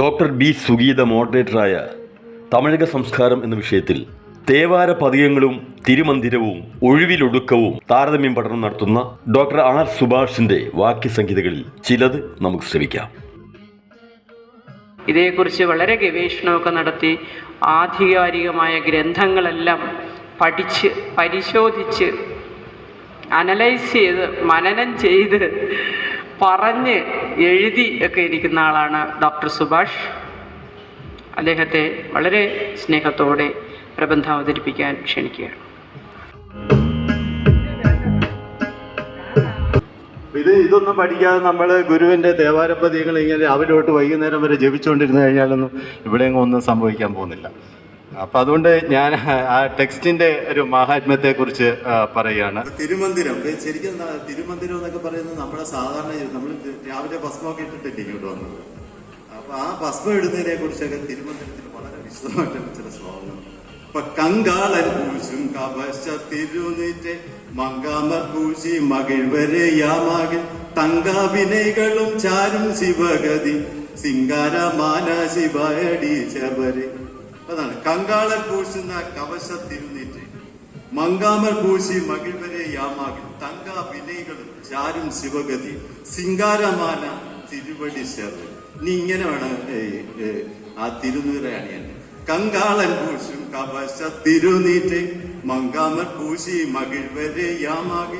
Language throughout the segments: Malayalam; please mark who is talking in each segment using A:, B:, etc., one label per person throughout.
A: ഡോക്ടർ ബി സുഗീത മോഡറേറ്ററായ തമിഴക സംസ്കാരം എന്ന വിഷയത്തിൽ തേവാര പതികങ്ങളും തിരുമന്ദിരവും ഒഴിവിലൊടുക്കവും താരതമ്യം പഠനം നടത്തുന്ന ഡോക്ടർ ആർ സുഭാഷിന്റെ വാക്യസംഹിതകളിൽ ചിലത് നമുക്ക് ശ്രമിക്കാം.
B: ഇതേക്കുറിച്ച് വളരെ ഗവേഷണമൊക്കെ നടത്തി ആധികാരികമായ ഗ്രന്ഥങ്ങളെല്ലാം പഠിച്ച് പരിശോധിച്ച് അനലൈസ് ചെയ്ത് മനനം ചെയ്ത് പറഞ്ഞ് എഴുതി ഒക്കെ ഇരിക്കുന്ന ആളാണ് ഡോക്ടർ സുഭാഷ്. അദ്ദേഹത്തെ വളരെ സ്നേഹത്തോടെ പ്രബന്ധം അവതരിപ്പിക്കാൻ ക്ഷണിക്കുകയാണ്.
C: ഇത് ഇതൊന്നും പഠിക്കാതെ നമ്മൾ ഗുരുവിന്റെ ദേവാരപ്പതികൾ ഇങ്ങനെ അവരോട്ട് വൈകുന്നേരം വരെ ജപിച്ചുകൊണ്ടിരുന്നു കഴിഞ്ഞാലൊന്നും ഇവിടെ ഒന്നും സംഭവിക്കാൻ പോകുന്നില്ല. അപ്പൊ അതുകൊണ്ട് ഞാൻ ആ ടെക്സ്റ്റിന്റെ ഒരു മഹാത്മ്യത്തെ കുറിച്ച് പറയുകയാണ്. തിരുമന്ദിരം ശരിക്കും തിരുമന്ദിരം എന്നൊക്കെ പറയുന്നത് നമ്മുടെ സാധാരണ നമ്മൾ രാവിലെ ഭസ്മമൊക്കെ ഇട്ടിട്ടില്ല ഇങ്ങോട്ട് വന്നത്. അപ്പൊ ആ ഭസ്മം ഇടുന്നതിനെ കുറിച്ചൊക്കെ തിരുമന്ദിരത്തിൽ വളരെ വിശദമായിട്ട് ചില ശ്ലോകങ്ങൾ. ഇപ്പൊ കങ്കാളൻ പൂശും കവശ തിരുനീറ്റ് മങ്കാമർ പൂശി മകിഴ്വരെ യാമാകിൽ തങ്കാവിനൈകളും ചാരും ശിവഗതി സിംഗാരമാന ശിവയടി ശബരി. അതാണ്. കങ്കാളൻ പൂശുന്ന കവശ തിരുനീറ്റ്. മങ്കാമർ പൂശി മകിഴ്വരെ യാമാകിൽ. തങ്ക വിനൈകളും ചാരും ശിവഗതി. സിംഗാരമാന തിരുവടി ചേർന്ന് നീ ഇങ്ങനെ വേണം ആ തിരുനീറ അണിയാൻ കങ്കാളൻ പൂശും കവശ തിരുനീറ്റ്. മങ്കാമർ പൂശി മകിഴ്വരെ തങ്ക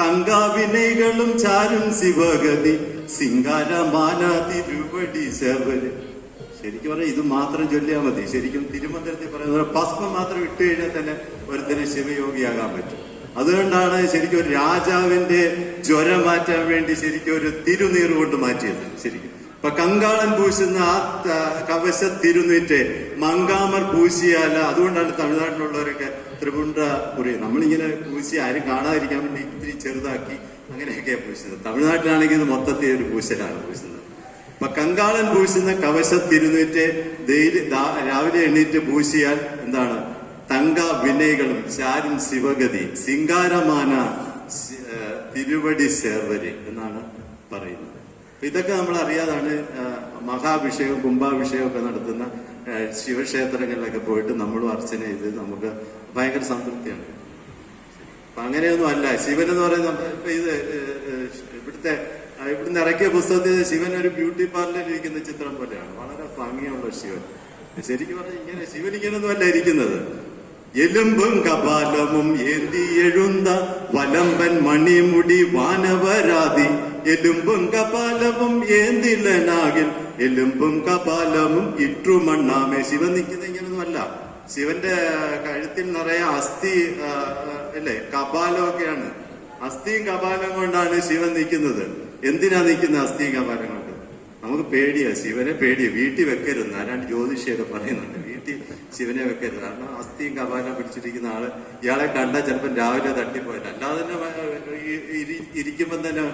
C: തങ്കാവിനൈകളും ചാരും ശിവഗതി. സിംഗാരമാന തിരുവടി ശബരി ശരിക്കും പറഞ്ഞാൽ ഇത് മാത്രം ചൊല്ലിയാൽ മതി. ശരിക്കും തിരുമന്ദിരത്തിൽ പറയുന്ന ഭസ്മം മാത്രം ഇട്ട് കഴിഞ്ഞാൽ തന്നെ ഒരുത്തിന് ശിവയോഗിയാകാൻ പറ്റും. അതുകൊണ്ടാണ് ശരിക്കും ഒരു രാജാവിന്റെ ജ്വരം മാറ്റാൻ വേണ്ടി ശരിക്കും ഒരു തിരുനീർ കൊണ്ട് മാറ്റിയത്. ശരിക്കും. ഇപ്പൊ കങ്കാളൻ പൂശുന്ന ആ കവശ തിരുനീറ്റ് മങ്കാമർ പൂശിയാല. അതുകൊണ്ടാണ് തമിഴ്നാട്ടിലുള്ളവരൊക്കെ ത്രിപുണ്ട കുറി നമ്മളിങ്ങനെ പൂശി ആരും കാണാതിരിക്കാൻ വേണ്ടി ഇത്തിരി ചെറുതാക്കി അങ്ങനെയൊക്കെയാണ് പൂശുന്നത്. തമിഴ്നാട്ടിലാണെങ്കിൽ ഇത് മൊത്തത്തിൽ ഒരു പൂശലാണ് പൂശുന്നത്. അപ്പൊ കങ്കാളൻ പൂശുന്ന കവശ തിരുനീറ്റ് ഡെയിലി രാവിലെ എണീറ്റ് പൂശിയാൽ എന്താണ്? തങ്ക വിനയകളും ചാരിൻ ശിവഗതി സിംഗാരമാന തിരുവടി ശേർവരി എന്നാണ് പറയുന്നത്. ഇതൊക്കെ നമ്മൾ അറിയാതാണ് മഹാഭിഷേകം കുംഭാഭിഷേകം ഒക്കെ നടത്തുന്ന ശിവക്ഷേത്രങ്ങളിലൊക്കെ പോയിട്ട് നമ്മളും അർച്ചന ചെയ്ത് നമുക്ക് ഭയങ്കര സംതൃപ്തിയാണ്. അങ്ങനെയൊന്നും അല്ല. ശിവൻ എന്ന് പറയുന്നത് ഇത് ഇവിടുത്തെ ഇവിടുന്ന് ഇറക്കിയ പുസ്തകത്തിൽ ശിവൻ ഒരു ബ്യൂട്ടി പാർലറിൽ ഇരിക്കുന്ന ചിത്രം പോലെയാണ്. വളരെ ഭംഗിയുള്ള ശിവൻ. ശരിക്കും പറഞ്ഞാൽ ഇങ്ങനെ ശിവൻ ഇങ്ങനൊന്നും അല്ല ഇരിക്കുന്നത്. എലുമ്പും കപാലമും ഏന്തി എഴുന്ന വലമ്പൻ മണിമുടി വാനവരാതി. എലുമ്പും കപാലവും ഏന്തില്ലനാകിൽ എലുമ്പും കപാലവും ഇട്ടുമണ്ണാമേ. ശിവൻ നിൽക്കുന്ന ഇങ്ങനൊന്നും അല്ല ശിവന്റെ കഴുത്തിൽ നിറയെ അസ്ഥി അല്ലേ കപാലമൊക്കെയാണ്. അസ്ഥിയും കപാലം കൊണ്ടാണ് ശിവൻ നിൽക്കുന്നത്. എന്തിനാ നിൽക്കുന്ന കപാലം നമുക്ക് പേടിയാ ശിവനെ പേടിയാ. വീട്ടിൽ വെക്കരുത് ആരാണ്ട് ജ്യോതിഷിയൊക്കെ പറയുന്നുണ്ട്. വീട്ടിൽ ശിവനെ വെക്കരുത്. കാരണം അസ്ഥിയും കപാലം പിടിച്ചിരിക്കുന്ന ആൾ ഇയാളെ കണ്ടാൽ ചിലപ്പോൾ രാവിലെ തട്ടിപ്പോയത്. അല്ലാതെ തന്നെ ഇരിക്കുമ്പോൾ തന്നെ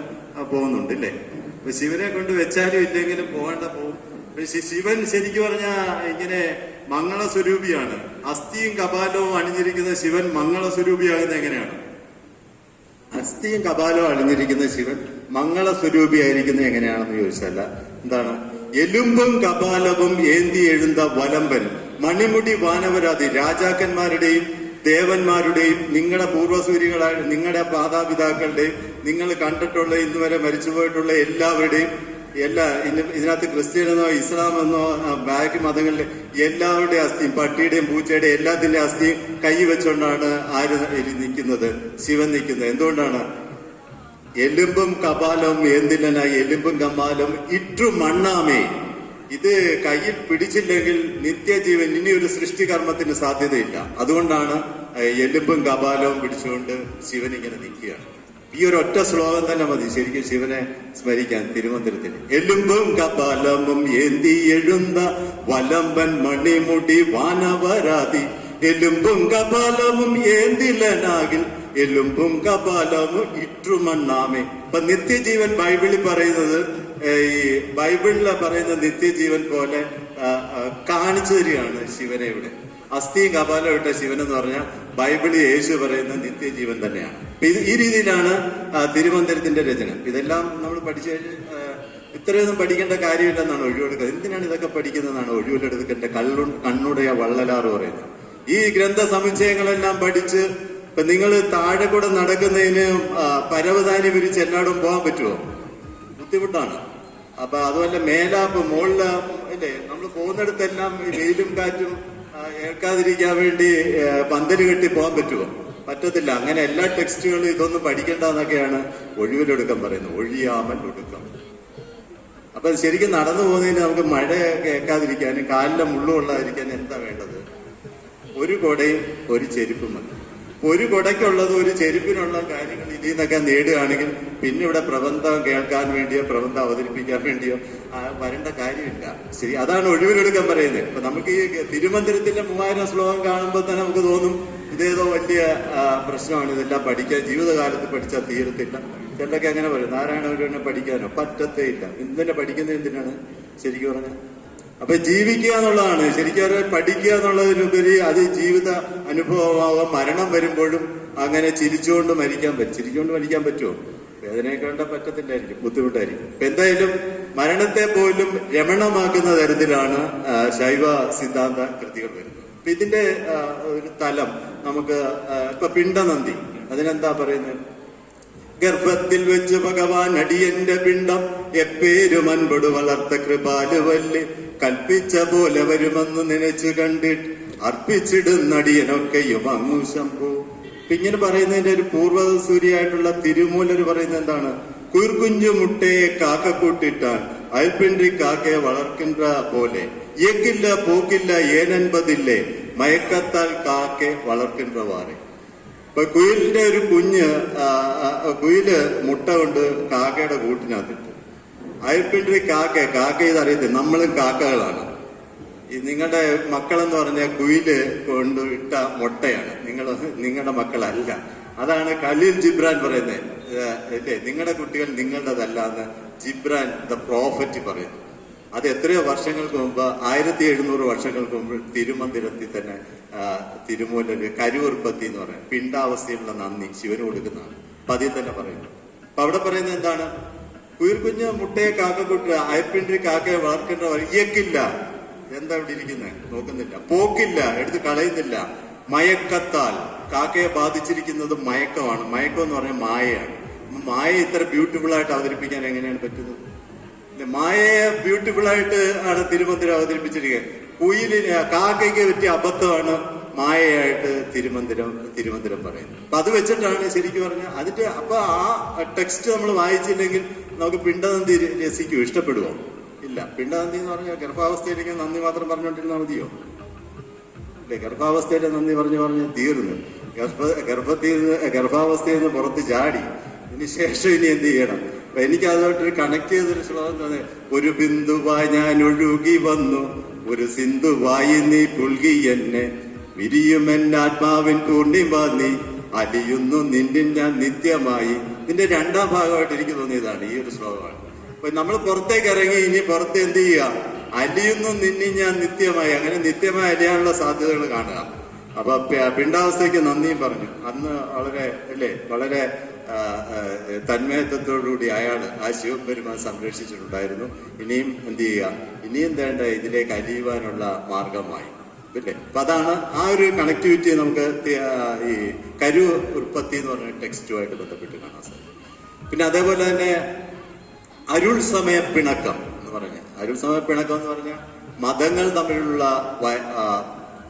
C: പോകുന്നുണ്ട് ഇല്ലേ? അപ്പൊ ശിവനെ കൊണ്ട് വെച്ചാലും ഇല്ലെങ്കിലും പോകേണ്ട പോകും പക്ഷെ ശിവൻ ശരിക്കും പറഞ്ഞാ ഇങ്ങനെ മംഗള സ്വരൂപിയാണ് അസ്ഥിയും കപാലവും അണിഞ്ഞിരിക്കുന്ന ശിവൻ മംഗള സ്വരൂപിയാകുന്ന എങ്ങനെയാണ്? അസ്ഥിയും കപാലവും അണിഞ്ഞിരിക്കുന്ന ശിവൻ മംഗളസ്വരൂപിയായിരിക്കുന്നത് എങ്ങനെയാണെന്ന് ചോദിച്ചല്ല എന്താണ്? എലുമ്പും കപാലവും ഏന്തി എഴുന്ന വലമ്പൻ മണിമുടി വാനവരാതി രാജാക്കന്മാരുടെയും ദേവന്മാരുടെയും നിങ്ങളുടെ പൂർവസൂരികളായ നിങ്ങളുടെ മാതാപിതാക്കളുടെയും നിങ്ങൾ കണ്ടിട്ടുള്ള ഇന്ന് വരെ മരിച്ചുപോയിട്ടുള്ള എല്ലാവരുടെയും എല്ലാ ഇതിനകത്ത് ഇസ്ലാമെന്നോ എന്നോ ബാക്കി മതങ്ങളിലെ എല്ലാവരുടെയും അസ്ഥിയും പട്ടിയുടെയും പൂച്ചയുടെയും എല്ലാത്തിന്റെ അസ്ഥിയും കൈ വെച്ചുകൊണ്ടാണ് ആര് നിൽക്കുന്നത്? ശിവൻ നിൽക്കുന്നത്. എന്തുകൊണ്ടാണ്? എലുമ്പും കപാലവും എന്തിനായി എലുമ്പും കപാലം ഇറ്റു മണ്ണാമേ. ഇത് കയ്യിൽ പിടിച്ചില്ലെങ്കിൽ നിത്യജീവൻ ഇനി ഒരു സൃഷ്ടികർമ്മത്തിന് സാധ്യതയില്ല. അതുകൊണ്ടാണ് എലുമ്പും കപാലവും പിടിച്ചുകൊണ്ട് ശിവൻ ഇങ്ങനെ നിൽക്കുകയാണ് ഈ ഒരു ഒറ്റ ശ്ലോകം തന്നെ മതി. ശരിക്കും ശിവനെ സ്മരിക്കാൻ തിരുവനന്തപുരത്തിന് എലുമ്പും കപാലമും ഏന്തി എഴുന്ന വലമ്പൻ മണിമുടി വാനവരാതി. എലുമ്പും കപാലവും ഏന്തിലനാകിൽ എലുമ്പും കപാലവും ഇറ്റുമണ്ണാമേ ഇപ്പൊ നിത്യജീവൻ ബൈബിളിൽ പറയുന്നത് ഈ ബൈബിളിൽ പറയുന്ന നിത്യജീവൻ പോലെ കാണിച്ചു തരികയാണ് ശിവനെ ഇവിടെ. അസ്ഥിയും കപാലം ഇട്ട ശിവൻ എന്ന് പറഞ്ഞാൽ ബൈബിളിൽ യേശു പറയുന്ന നിത്യജീവൻ തന്നെയാണ്. ഇത് ഈ രീതിയിലാണ് തിരുമന്ദിരത്തിന്റെ രചന. ഇതെല്ലാം നമ്മൾ പഠിച്ചു ഇത്രയൊന്നും പഠിക്കേണ്ട കാര്യമില്ലെന്നാണ് ഒഴിവെടുക്കുന്നത്. എന്തിനാണ് ഇതൊക്കെ പഠിക്കുന്നതെന്നാണ് ഒഴിവിലെടുക്കേണ്ട കള്ളു കണ്ണുടയ വള്ളലാറ് പറയുന്നത്. ഈ ഗ്രന്ഥ സമുച്ചയങ്ങളെല്ലാം പഠിച്ച് ഇപ്പൊ നിങ്ങൾ താഴെ കൂടെ നടക്കുന്നതിന് പരവതാനി വിരിച്ച് എല്ലായിടും പോകാൻ പറ്റുമോ ബുദ്ധിമുട്ടാണ്. അപ്പൊ അതുപോലെ മേലാപ്പ് മുകളിൽ ഇല്ലേ നമ്മൾ പോകുന്നിടത്തെല്ലാം ഈ വെയിലും കാറ്റും ഏൽക്കാതിരിക്കാൻ വേണ്ടി പന്തൽ കെട്ടി പോകാൻ പറ്റുമോ പറ്റത്തില്ല. അങ്ങനെ എല്ലാ ടെക്സ്റ്റുകളും ഇതൊന്നും പഠിക്കേണ്ടെന്നൊക്കെയാണ് ഒഴിവിലൊടുക്കം പറയുന്നത്. ഒഴിയാമൽ ഒടുക്കം. അപ്പൊ ശരിക്കും നടന്നു പോകുന്നതിന് നമുക്ക് മഴ കേൾക്കാതിരിക്കാനും കാലിലെ മുള്ളുകൊള്ളാതിരിക്കാനും എന്താ വേണ്ടത്? ഒരു കൊടയും ഒരു ചെരുപ്പും മതി. ഒരു കൊടയ്ക്കുള്ളത് ഒരു ചെരുപ്പിനുള്ള കാര്യങ്ങൾ ഇതിൽ നിന്നൊക്കെ നേടുകയാണെങ്കിൽ പിന്നെ ഇവിടെ പ്രബന്ധം കേൾക്കാൻ വേണ്ടിയോ പ്രബന്ധം അവതരിപ്പിക്കാൻ വേണ്ടിയോ വരേണ്ട കാര്യമില്ല. ശരി അതാണ് ഒഴിവിലെടുക്കാൻ പറയുന്നത്. ഇപ്പൊ നമുക്ക് ഈ തിരുമന്ദിരത്തിന്റെ മൂവായിരം ശ്ലോകം കാണുമ്പോൾ തന്നെ നമുക്ക് തോന്നും ഇതേതോ വലിയ പ്രശ്നമാണ്. ഇതെല്ലാം പഠിക്കാൻ ജീവിതകാലത്ത് പഠിച്ചാൽ തീരത്തില്ല. ചിലരൊക്കെ അങ്ങനെ പറയും നാരായണ പഠിക്കാനോ? പറ്റത്തേ ഇല്ല. എന്തിനെ പഠിക്കുന്നത് എന്തിനാണ്? ശരിക്കും പറഞ്ഞാൽ അപ്പൊ ജീവിക്കുക എന്നുള്ളതാണ്. ശരിക്കും അവരെ പഠിക്കുക എന്നുള്ളതിലുപരി അത് ജീവിത അനുഭവമാകാം മരണം വരുമ്പോഴും അങ്ങനെ ചിരിച്ചുകൊണ്ട് മരിക്കാൻ പറ്റും. ചിരിച്ചുകൊണ്ട് മരിക്കാൻ പറ്റുമോ? വേദനയൊക്കെ കണ്ട പറ്റത്തില്ലായിരിക്കും. ബുദ്ധിമുട്ടായിരിക്കും. ഇപ്പൊ എന്തായാലും മരണത്തെ പോലും രമണമാക്കുന്ന തരത്തിലാണ് ശൈവ സിദ്ധാന്ത കൃതികൾ വരുന്നത്. അപ്പൊ ഇതിന്റെ ഒരു തലം നമുക്ക് ഇപ്പൊ പിണ്ടനന്ദി അതിനെന്താ പറയുന്നത്? ഗർഭത്തിൽ വെച്ച് ഭഗവാൻ അടിയന്റെ പിണ്ടം എപ്പേരും അൻപടു വളർത്ത കൃപാലുവല്ല് കൽപ്പിച്ച പോലെ വരുമെന്ന് നനച്ചു കണ്ടിട്ട് അർപ്പിച്ചിടുന്നടിയനൊക്കെയും അങ്ങു ശംഭു. ഇങ്ങനെ പറയുന്നതിന്റെ ഒരു പൂർവ സൂര്യായിട്ടുള്ള തിരുമൂലർ പറയുന്നത് എന്താണ്? കുർകുഞ്ഞു മുട്ടയെ കാക്കക്കൂട്ടിട്ടാൻ അയൽപ്പിണ്ടി കാക്കയെ വളർക്കുന്ന പോലെ. എക്കില്ല പോക്കില്ല ഏനൻപതില്ലേ? മയക്കത്താൽ കാക്കെ വളർക്കിன்றവാറെ ഇപ്പൊ കുയിലിന്റെ ഒരു കുഞ്ഞ് കുയിൽ മുട്ട കൊണ്ട് കാക്കയുടെ കൂട്ടിനകത്തിട്ട്. അയൽപ്പിണ്ടി കാക്ക കാക്ക ഇത് അറിയത്തില്ല നമ്മളും കാക്കകളാണ്. ഈ നിങ്ങളുടെ മക്കളെന്ന് പറഞ്ഞ കുയിൽ കൊണ്ട് ഇട്ട മുട്ടയാണ്. നിങ്ങൾ നിങ്ങളുടെ മക്കളല്ല. അതാണ് ഖലീൽ ജിബ്രാൻ പറയുന്നത് അല്ലേ നിങ്ങളുടെ കുട്ടികൾ നിങ്ങളുടേതല്ല എന്ന് ജിബ്രാൻ ദ പ്രോഫറ്റ് പറയുന്നു. അത് എത്രയോ വർഷങ്ങൾക്ക് മുമ്പ് ആയിരത്തി എഴുന്നൂറ് വർഷങ്ങൾക്ക് മുമ്പ് തിരുമന്ദിരത്തിൽ തന്നെ തിരുമൂലര് കരുവുർപ്പത്തി എന്ന് പറയാം. പിണ്ടാവസ്ഥയിലുള്ള നന്ദി ശിവന് കൊടുക്കുന്നതാണ്. അതിൽ തന്നെ പറയുന്നു. അപ്പൊ അവിടെ പറയുന്നത് എന്താണ്? കുയിർക്കുഞ്ഞ് മുട്ടയെ കാക്ക കാക്കക്കുട്ട് അയപ്പിണ്ടി കാക്കയെ വളർക്കേണ്ട ഇയക്കില്ല. എന്താ ഇവിടെ ഇരിക്കുന്നത് നോക്കുന്നില്ല. പോക്കില്ല എടുത്ത് കളയുന്നില്ല. മയക്കത്താൽ. കാക്കയെ ബാധിച്ചിരിക്കുന്നത് മയക്കമാണ്. മയക്കം എന്ന് പറഞ്ഞാൽ മായയാണ്. മായ ഇത്ര ബ്യൂട്ടിഫുൾ ആയിട്ട് അവതരിപ്പിക്കാൻ എങ്ങനെയാണ് പറ്റുന്നത്? മായയെ ബ്യൂട്ടിഫുൾ ആയിട്ട് ആണ് തിരുമന്ദിരം അവതരിപ്പിച്ചിരിക്കുന്നത്. കുയിലിന് കാക്കയ്ക്ക് പറ്റിയ അബദ്ധമാണ് മായയായിട്ട് തിരുമന്ദിരം തിരുമന്ദിരം പറയുന്നത് അപ്പൊ അത് വെച്ചിട്ടാണ് ശരിക്കും പറഞ്ഞാൽ അതിന്റെ അപ്പൊ ആ ടെക്സ്റ്റ് നമ്മൾ വായിച്ചില്ലെങ്കിൽ നമുക്ക് പിണ്ടനന്ദി രസിക്കും ഇഷ്ടപ്പെടുവോ? ഇല്ല. പിണ്ടനന്ദി എന്ന് പറഞ്ഞാൽ ഗർഭാവസ്ഥയിലേക്ക് നന്ദി മാത്രം പറഞ്ഞുകൊണ്ടിരുന്നാൽ മതിയോ? അല്ലെ? ഗർഭാവസ്ഥയിലെ നന്ദി പറഞ്ഞു പറഞ്ഞ് തീർന്നു. ഗർഭ ഗർഭത്തിൽ നിന്ന് ഗർഭാവസ്ഥയിൽ നിന്ന് പുറത്ത് ചാടി. ഇനി ശേഷം ഇനി എന്ത് ചെയ്യണം? അപ്പൊ എനിക്ക് അതുമായിട്ട് കണക്ട് ചെയ്തൊരു ശ്ലോകം തന്നെ ഒരു ബിന്ദുവായി ഞാൻ ഒഴുകി വന്നു. ഒരു സിന്ധുവായി നീ പുൽകി എന്നെ. വിരിയുമെൻ ആത്മാവിൻ പൂർണിമ നീ അലിയുന്നു നിന്നിൽ ഞാൻ നിത്യമായി. ഇതിന്റെ രണ്ടാം ഭാഗമായിട്ട് എനിക്ക് തോന്നിയതാണ് ഈ ഒരു ശ്ലോകമാണ്. അപ്പൊ നമ്മൾ പുറത്തേക്ക് ഇറങ്ങി ഇനി പുറത്ത് എന്ത് ചെയ്യുക? അലിയുന്നു നിന്നിൽ ഞാൻ നിത്യമായി. അങ്ങനെ നിത്യമായി അലിയാനുള്ള സാധ്യതകൾ കാണുക. അപ്പൊ പിണ്ടാവസ്ഥയ്ക്ക് നന്ദിയും പറഞ്ഞു. അന്ന് വളരെ അല്ലേ വളരെ തന്മയത്വത്തോടുകൂടി അയാൾ ആ ശിവപെരുമാൻ സംരക്ഷിച്ചിട്ടുണ്ടായിരുന്നു. ഇനിയും എന്ത് ചെയ്യുക? ഇനിയും വേണ്ട ഇതിലേക്ക് അലിയുവാനുള്ള മാർഗമായി. ഇല്ലേ അപ്പൊ അതാണ് ആ ഒരു കണക്ടിവിറ്റി നമുക്ക് ഈ കരു ഉൽപ്പത്തി എന്ന് പറഞ്ഞ ടെക്സ്റ്റുമായിട്ട് ബന്ധപ്പെട്ട് കാണാൻ സാധിക്കും. പിന്നെ അതേപോലെ തന്നെ അരുൾ സമയ പിണക്കം എന്ന് പറഞ്ഞ അരുൾ സമയ പിണക്കം എന്ന് പറഞ്ഞ മതങ്ങൾ തമ്മിലുള്ള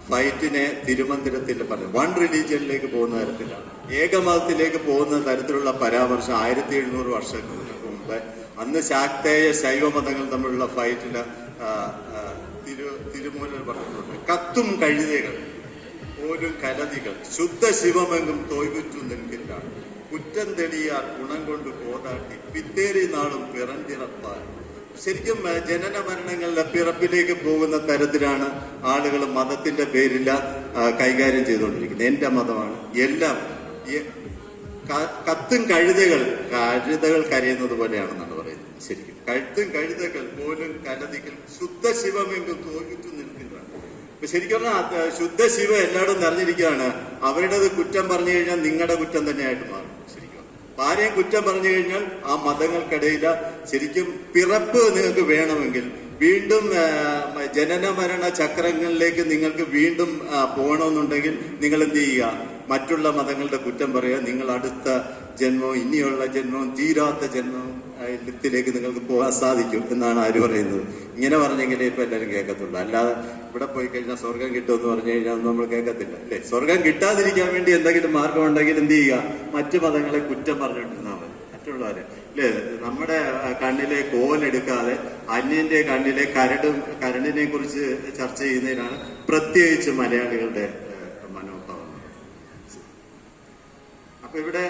C: ഫൈറ്റിനെ തിരുമന്ദിരത്തിൽ പറഞ്ഞു വൺ റിലീജിയനിലേക്ക് പോകുന്ന തരത്തിലാണ്. ഏകമതത്തിലേക്ക് പോകുന്ന തരത്തിലുള്ള പരാമർശം ആയിരത്തി എഴുന്നൂറ് വർഷങ്ങൾക്ക് മുമ്പ് അന്ന് ശാക്തേയ ശൈവ മതങ്ങൾ തമ്മിലുള്ള ആ, തിരു തിരുമൂലർ പറഞ്ഞിട്ടുണ്ട്. കത്തും കഴുതകൾ. ഓരോ കലതികൾ ശുദ്ധ ശിവമെങ്കും തോൽവിച്ചു നിൽക്കില്ല കുറ്റം തെളിയാൽ ഗുണം കൊണ്ട് പോതാട്ടി. പിത്തേറി നാളും പിറന്തിറപ്പാൽ ശരിക്കും ജനന മരണങ്ങളുടെ പിറപ്പിലേക്ക് പോകുന്ന തരത്തിലാണ് ആളുകൾ മതത്തിന്റെ പേരില കൈകാര്യം ചെയ്തുകൊണ്ടിരിക്കുന്നത്. എന്റെ മതമാണ്. എല്ലാം കത്തും കഴുതകൾ കഴുതകൾ കരയുന്നത് പോലെയാണെന്നാണ് പറയുന്നത്. ശരിക്കും. കഴുത്തും കഴുതകൾ പോലും കലതികൾ ശുദ്ധ ശിവമെങ്കും ഇപ്പൊ ശരിക്കും പറഞ്ഞാൽ ശുദ്ധ ശിവ എല്ലായിടും നിറഞ്ഞിരിക്കുകയാണ്. അവരുടേത് കുറ്റം പറഞ്ഞു കഴിഞ്ഞാൽ നിങ്ങളുടെ കുറ്റം തന്നെയായിട്ട് മാറും ശരിക്കും. ആരെയും കുറ്റം പറഞ്ഞു കഴിഞ്ഞാൽ ആ മതങ്ങൾക്കിടയില ശരിക്കും പിറപ്പ് നിങ്ങൾക്ക് വേണമെങ്കിൽ വീണ്ടും ജനന മരണ ചക്രങ്ങളിലേക്ക് നിങ്ങൾക്ക് വീണ്ടും പോകണമെന്നുണ്ടെങ്കിൽ നിങ്ങൾ എന്ത് ചെയ്യുക? മറ്റുള്ള മതങ്ങളുടെ കുറ്റം പറയുക. നിങ്ങൾ അടുത്ത ജന്മവും ഇനിയുള്ള ജന്മവും തീരാത്ത ജന്മവും ലിത്തിലേക്ക് നിങ്ങൾക്ക് പോകാൻ സാധിക്കും എന്നാണ് ആര് പറയുന്നത്. ഇങ്ങനെ പറഞ്ഞെങ്കിലേ ഇപ്പൊ എല്ലാവരും കേൾക്കത്തുള്ളൂ. അല്ലാതെ ഇവിടെ പോയി കഴിഞ്ഞാൽ സ്വർഗം കിട്ടുമെന്ന് പറഞ്ഞു കഴിഞ്ഞാൽ നമ്മൾ കേൾക്കത്തില്ല അല്ലേ? സ്വർഗം കിട്ടാതിരിക്കാൻ വേണ്ടി എന്തെങ്കിലും മാർഗം ഉണ്ടെങ്കിൽ എന്ത് ചെയ്യുക? മറ്റു പദങ്ങളെ കുറ്റം പറഞ്ഞുകൊണ്ടിരുന്നാൽ മതി. മറ്റുള്ളവരെ അല്ലേ? നമ്മുടെ കണ്ണിലെ കോലെടുക്കാതെ അന്യന്റെ കണ്ണിലെ കരടും കരടിനെ കുറിച്ച് ചർച്ച ചെയ്യുന്നതിനാണ് പ്രത്യേകിച്ച് മലയാളികളുടെ അപ്പൊ ഇവിടെ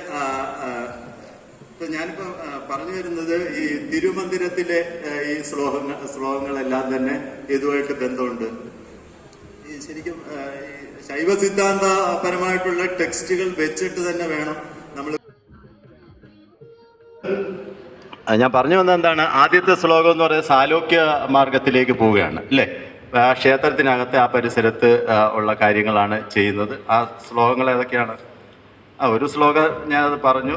C: ഇപ്പൊ ഞാനിപ്പോ പറഞ്ഞു വരുന്നത് ഈ തിരുമന്ദിരത്തിലെ ഈ ശ്ലോകങ്ങൾ ശ്ലോകങ്ങളെല്ലാം തന്നെ ഇതുമായിട്ട് ബന്ധമുണ്ട്? ഈ ശരിക്കും ശൈവ സിദ്ധാന്ത ശൈവ സിദ്ധാന്തപരമായിട്ടുള്ള ടെക്സ്റ്റുകൾ വെച്ചിട്ട് തന്നെ വേണം നമ്മൾ ഞാൻ പറഞ്ഞു വന്നത് എന്താണ്? ആദ്യത്തെ ശ്ലോകം എന്ന് പറയുന്നത് സാലോക്യ മാർഗത്തിലേക്ക് പോവുകയാണ് അല്ലേ? ക്ഷേത്രത്തിനകത്തെ ആ പരിസരത്ത് ഉള്ള കാര്യങ്ങളാണ് ചെയ്യുന്നത്. ആ ശ്ലോകങ്ങൾ ഏതൊക്കെയാണ്? ആ ഒരു ശ്ലോകം ഞാനത് പറഞ്ഞു.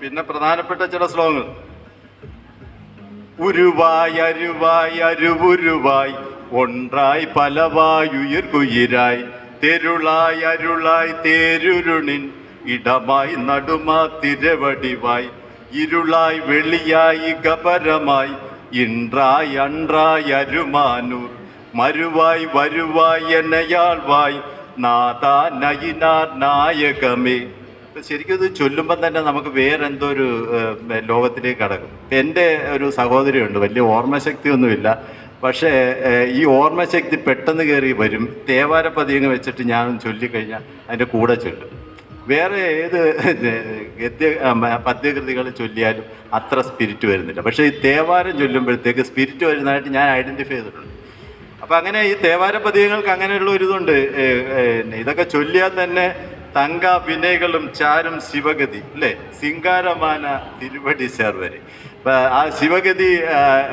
C: പിന്നെ പ്രധാനപ്പെട്ട ചില ശ്ലോകങ്ങൾ. ഉരുവായി അരുവായി അരുവുരുവായി ഒണ്ടായി പലവായ് ഉയർകുയിരായി തെരുളായി അരുളായി തേരുരുണിൻ ഇടമായി നടുമാ തിരവടിവായി ഇരുളായി വെളിയായി ഗപരമായി ഇൻറായി അൻറായി അരുമാനൂർ മരുവായി വരുവായി എന്നയാൾ വായ് നാദാ നയിനാർ നായകമേ ശരിക്കും ഇത് ചൊല്ലുമ്പം തന്നെ നമുക്ക് വേറെ എന്തോ ഒരു ലോകത്തിലേക്ക് കടക്കും. എന്റെ ഒരു സഹോദരിയുണ്ട് വലിയ ഓർമ്മശക്തിയൊന്നുമില്ല. പക്ഷേ ഈ ഓർമ്മശക്തി പെട്ടെന്ന് കയറി വരും. തേവാര പതിയങ്ങ് വെച്ചിട്ട് ഞാൻ ചൊല്ലിക്കഴിഞ്ഞാൽ അതിന്റെ കൂടെ ചൊല്ലും. വേറെ ഏത് ഗദ്യ പദ്യകൃതികൾ ചൊല്ലിയാലും അത്ര സ്പിരിറ്റ് വരുന്നില്ല. പക്ഷേ ഈ തേവാരം ചൊല്ലുമ്പോഴത്തേക്ക് സ്പിരിറ്റ് വരുന്നതായിട്ട് ഞാൻ ഐഡന്റിഫൈ ചെയ്തിട്ടുണ്ട്. അപ്പം അങ്ങനെ ഈ തേവാര പതിയങ്ങൾക്ക് അങ്ങനെയുള്ള ഒരു ഇതുണ്ട്. ഏ, ഏ, ഇതൊക്കെ ചൊല്ലിയാൽ തന്നെ തങ്ക വിനയകളും ചാരും ശിവഗതി അല്ലേ? സിംഗാരമാന തിരുവടി ചേർവരെ ആ ശിവഗതി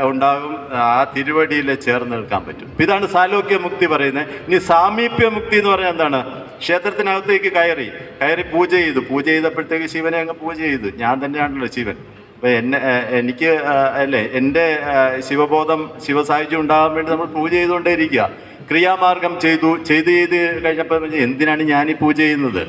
C: ഉണ്ടാകും. ആ തിരുവടിയിൽ ചേർന്ന് നിൽക്കാൻ പറ്റും. ഇതാണ് സാലോക്യ മുക്തി പറയുന്നത്. ഇനി സാമീപ്യ മുക്തി എന്ന് പറഞ്ഞാൽ എന്താണ്? ക്ഷേത്രത്തിനകത്തേക്ക് കയറി. കയറി പൂജ ചെയ്തു. പൂജ ചെയ്തപ്പോഴത്തേക്ക് ശിവനെ അങ്ങ് പൂജ ചെയ്തു. ഞാൻ തന്നെയാണല്ലോ ശിവൻ. അപ്പൊ എന്നെ എനിക്ക് അല്ലേ എന്റെ ശിവബോധം ശിവസാഹിത്യം ഉണ്ടാകാൻ വേണ്ടി നമ്മൾ പൂജ ചെയ്തുകൊണ്ടേ ഇരിക്കുക. ക്രിയാമാർഗം ചെയ്തു ചെയ്ത് ചെയ്ത് കഴിഞ്ഞപ്പോൾ എന്തിനാണ് ഞാൻ ഈ പൂജ ചെയ്യുന്നത്?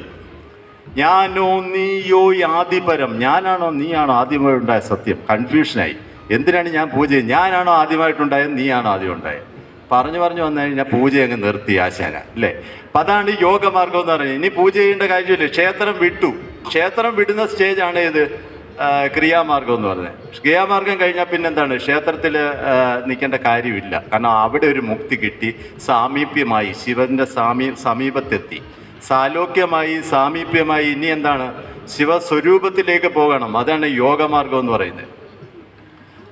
C: ഞാനോ നീയോ ആദിപരം ഞാനാണോ നീയാണോ ആദ്യമായിട്ടുണ്ടായ സത്യം? കൺഫ്യൂഷനായി. എന്തിനാണ് ഞാൻ പൂജ ഞാനാണോ ആദ്യമായിട്ടുണ്ടായത് നീയാണോ ആദ്യം ഉണ്ടായത്? പറഞ്ഞു പറഞ്ഞു വന്നു കഴിഞ്ഞാൽ പൂജ അങ്ങ് നിർത്തി ആശാന അല്ലേ? അപ്പൊ അതാണ് യോഗമാർഗം എന്ന് പറയുന്നത്. ഇനി പൂജ ചെയ്യേണ്ട കാര്യമില്ല. ക്ഷേത്രം വിട്ടു. ക്ഷേത്രം വിടുന്ന സ്റ്റേജാണ് ഇത് ആ, ക്രിയാമാർഗം എന്ന് പറയുന്നത് ക്രിയാമാർഗം കഴിഞ്ഞാൽ പിന്നെന്താണ്? ക്ഷേത്രത്തിൽ നിൽക്കേണ്ട കാര്യമില്ല. കാരണം അവിടെ ഒരു മുക്തി കിട്ടി. സാമീപ്യമായി ശിവന്റെ സാമീ സമീപത്തെത്തി. സാലോക്യമായി സാമീപ്യമായി ഇനി എന്താണ്? ശിവസ്വരൂപത്തിലേക്ക് പോകണം. അതാണ് യോഗമാർഗം എന്ന് പറയുന്നത്.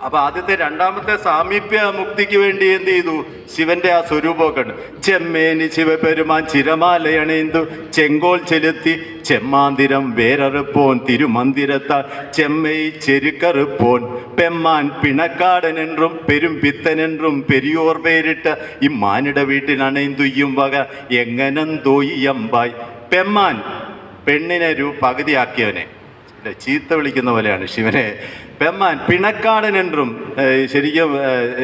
C: അപ്പൊ ആദ്യത്തെ രണ്ടാമത്തെ സാമീപ്യ മുക്തിക്ക് വേണ്ടി എന്ത് ചെയ്തു? ശിവന്റെ ആ സ്വരൂപമൊക്കെ ഉണ്ട് ചെമ്മേനി ശിവപെരുമാൻ ചിരമാലയണേന്തു. ചെങ്കോൽ ചെലുത്തി ചെമ്മാന്തിരം വേററുപ്പോൻ തിരുമന്തിരത്താൽ ചെമ്മൈ ചെരുക്കറുപ്പോൻ പെമ്മാൻ പിണക്കാടനെന്നും പെരും പിത്തനെന്നും പെരിയോർ പേരിട്ട് ഇമ്മാനിട വീട്ടിലണൈന്തുയ്യും വക എങ്ങനെന്തോയിയമ്പായി പെമ്മാൻ പെണ്ണിനെ ഒരു പകുതിയാക്കിയവനെ. ചീത്ത വിളിക്കുന്ന പോലെയാണ് ശിവനെ. പെമ്മാൻ പിണക്കാടൻ എന്നും ശരിക്കും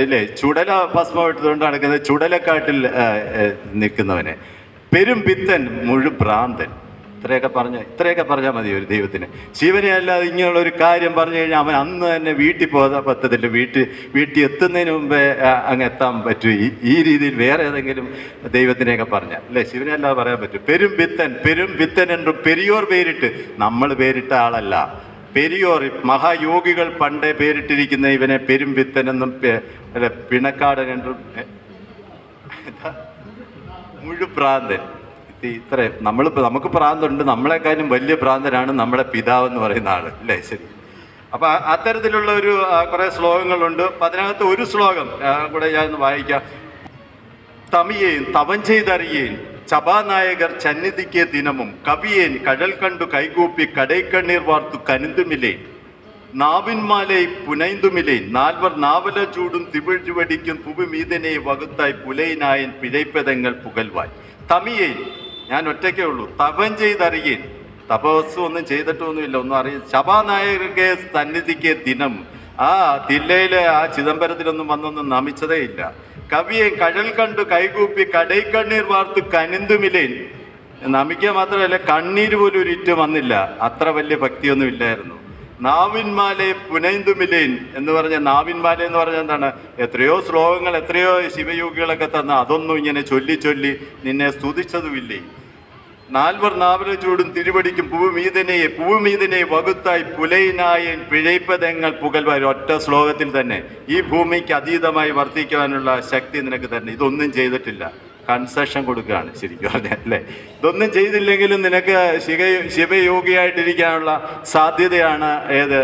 C: ഇല്ലേ ചുടല ഭസ്മം നടക്കുന്ന ചുടലക്കാട്ടിൽ നിൽക്കുന്നവനെ. പെരും പിത്തൻ മുഴു ഭ്രാന്തൻ. ഇത്രയൊക്കെ പറഞ്ഞ ഇത്രയൊക്കെ പറഞ്ഞാൽ മതി ഒരു ദൈവത്തിന്. ശിവനെ അല്ലാതെ ഇങ്ങനെയുള്ള ഒരു കാര്യം പറഞ്ഞു കഴിഞ്ഞാൽ അവൻ അന്ന് തന്നെ വീട്ടിൽ പോകാൻ പറ്റത്തില്ല. വീട്ടിൽ വീട്ടിൽ എത്തുന്നതിന് മുമ്പേ അങ്ങ് എത്താൻ പറ്റൂ. ഈ ഈ രീതിയിൽ വേറെ ഏതെങ്കിലും ദൈവത്തിനെയൊക്കെ പറഞ്ഞാൽ. അല്ലേ? ശിവനെ അല്ലാതെ പറയാൻ പറ്റും. പെരും വിത്തൻ പെരും വിത്തൻ എന്നും പെരിയോർ പേരിട്ട് നമ്മൾ പേരിട്ട ആളല്ല. പെരിയോർ മഹായോഗികൾ പണ്ടേ പേരിട്ടിരിക്കുന്ന ഇവനെ പെരുംവിത്തൻ എന്നും അല്ലെ പിണക്കാടൻ എന്നും മുഴുപ്രാന്തൻ ഇത്രയും ഇത്ര നമ്മൾ നമുക്ക് പ്രാന്തുണ്ട്. നമ്മളെക്കാളും വലിയ പ്രാന്തനാണ് നമ്മുടെ പിതാവ് എന്ന് പറയുന്ന ആൾ. അല്ലേ? ശരി. അപ്പൊ അത്തരത്തിലുള്ള ഒരു കുറെ ശ്ലോകങ്ങളുണ്ട്. അപ്പൊ അതിനകത്ത് ഒരു ശ്ലോകം കൂടെ ഞാൻ വായിക്കാം. തമിയേയും തവം ചെയ്തറിയേൻ സഭാനായകർ ചന്നിധിക്ക് ദിനമും കവിയേൻ കടൽ കണ്ടു കൈകൂപ്പി കടൈക്കണ്ണീർ വാർത്തു കനിന്തുമില്ലേ നാവിന്മാലെ പുനൈന്തുമിലെ. നാൽവർ നാവല ചൂടും തിവിഴ്ചുവടിക്കും പുവിമീതനെ വകുത്തായി പുലൈനായൻ പിഴൈപ്പതങ്ങൾ പുകൽവാൻ തമിയേൻ ഞാൻ ഒറ്റയ്ക്കേ ഉള്ളൂ. തപം ചെയ്തറിയേൻ. തപസ് ഒന്നും ചെയ്തിട്ടൊന്നുമില്ല. ഒന്നും അറിയ സഭാനായകർക്ക് സന്നിധിക്ക് ദിനം. ആ തില്ലയിലെ ആ ചിദംബരത്തിലൊന്നും വന്നൊന്നും നമിച്ചതേ ഇല്ല. കവിയെ കഴൽ കണ്ടു കൈകൂപ്പി കടൈക്കണ്ണീർ വാർത്തു കനിന്തുമിലേൻ. നമിക്കുക മാത്രമല്ല കണ്ണീര് പോലും ഒരിറ്റ് വന്നില്ല. അത്ര വലിയ ഭക്തിയൊന്നും ഇല്ലായിരുന്നു. നാവിന്മാലെ പുനൈന്തുമിലേൻ എന്ന് പറഞ്ഞ നാവിന്മാലെ എന്ന് പറഞ്ഞ എന്താണ്? എത്രയോ ശ്ലോകങ്ങൾ എത്രയോ ശിവയോഗികളൊക്കെ തന്ന അതൊന്നും ഇങ്ങനെ ചൊല്ലി ചൊല്ലി നിന്നെ സ്തുതിച്ചതുമില്ലേ? നാൽവർ നാവല ചൂടും തിരുവടിക്കും പൂമീതനെ പൂമീതനെ വകുത്തായി പുലയിനായൻ പിഴൈപ്പതങ്ങൾ പുകൽവാർ ഒറ്റ ശ്ലോകത്തിൽ തന്നെ ഈ ഭൂമിക്ക് അതീതമായി വർദ്ധിക്കുവാനുള്ള ശക്തി നിനക്ക് തന്നെ. ഇതൊന്നും ചെയ്തിട്ടില്ല. കൺസെഷൻ കൊടുക്കുകയാണ് ശരിക്കും പറഞ്ഞാൽ അല്ലേ? ഇതൊന്നും ചെയ്തില്ലെങ്കിലും നിനക്ക് ശിവ ശിവയോഗിയായിട്ടിരിക്കാനുള്ള സാധ്യതയാണ് ഏത്?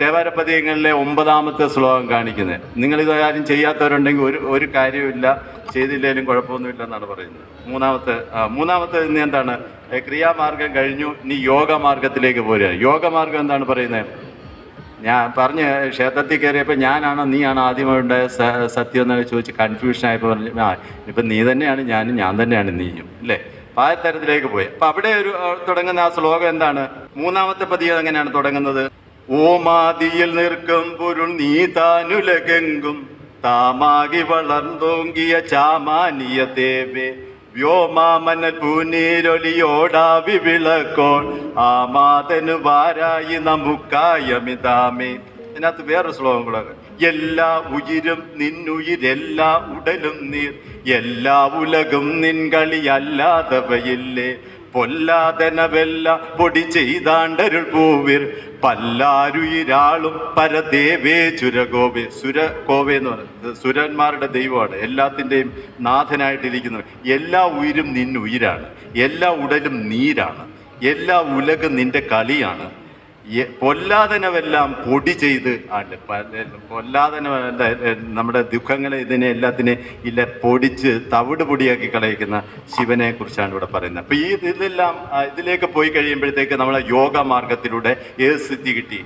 C: തേവാരപ്പതിയങ്ങളിലെ ഒമ്പതാമത്തെ ശ്ലോകം കാണിക്കുന്നത്. നിങ്ങളിത് ആരും ചെയ്യാത്തവരുണ്ടെങ്കിൽ ഒരു ഒരു കാര്യമില്ല ചെയ്തില്ലെങ്കിലും കുഴപ്പമൊന്നുമില്ല എന്നാണ് പറയുന്നത്. മൂന്നാമത്തെ മൂന്നാമത്തെ ഇന്ന് എന്താണ്? ക്രിയാമാർഗം കഴിഞ്ഞു. ഇനി യോഗ മാർഗത്തിലേക്ക് പോരുക യോഗമാർഗം എന്താണ് പറയുന്നത്? ഞാൻ പറഞ്ഞ് ക്ഷേത്രത്തിൽ കയറിയപ്പോൾ ഞാനാണോ നീയാണോ ആദ്യമായിട്ട് സത്യം എന്നൊക്കെ ചോദിച്ച് കൺഫ്യൂഷൻ ആയപ്പോൾ പറഞ്ഞു ആ ഇപ്പം നീ തന്നെയാണ് ഞാനും ഞാൻ തന്നെയാണ് നീയും. അല്ലേ അപ്പം ആ തരത്തിലേക്ക് പോയി. അപ്പം അവിടെ ഒരു തുടങ്ങുന്ന ആ ശ്ലോകം എന്താണ്? മൂന്നാമത്തെ പതിയത് എങ്ങനെയാണ് തുടങ്ങുന്നത്? ഓമാതിയിൽ നിൽക്കും പൊരുൾ നീ താനുലകെങ്കും താമാകി വളർന്നോങ്കിയ ചാമാനിയ ദേവേ വ്യോമാമനൽ പൂനീരൊലിയോടാവി വിളക്കോൾ മാതനു വാരായി നമുക്കായമിതാമേ. അതിനകത്ത് വേറെ ശ്ലോകം എല്ലാ ഉയിരും നിന്നുയിരെല്ലാ ഉടലും നീർ. എല്ലാ ഉലകും നിൻ കളിയല്ലാതവയില്ലേ പൊല്ലാതനവെല്ല പൊടി ചെയ്താണ്ടരുൾ പൂവിർ പല്ലാരുയിരാളും പരദേവേ ചുരകോവേ സുര കോവേ എന്ന് പറയുന്നത് സുരന്മാരുടെ ദൈവമാണ്. എല്ലാത്തിന്റെയും നാഥനായിട്ടിരിക്കുന്നത് എല്ലാ ഉയിരും നിന്നുയിരാണ്. എല്ലാ ഉടലും നീരാണ്. എല്ലാ ഉലകും നിന്റെ കളിയാണ് പൊല്ലാതനവെല്ലാം പൊടി ചെയ്ത് ആണ്ട് പൊല്ലാതനെ നമ്മുടെ ദുഃഖങ്ങളെ ഇതിനെ എല്ലാത്തിനെ ഇല്ല പൊടിച്ച് തവിട് പൊടിയാക്കി കളയിക്കുന്ന ശിവനെ കുറിച്ചാണ് ഇവിടെ പറയുന്നത്. അപ്പൊ ഈ ഇതെല്ലാം ഇതിലേക്ക് പോയി കഴിയുമ്പോഴത്തേക്ക് നമ്മളെ യോഗ മാർഗത്തിലൂടെ ഏത് സ്ഥിതി കിട്ടി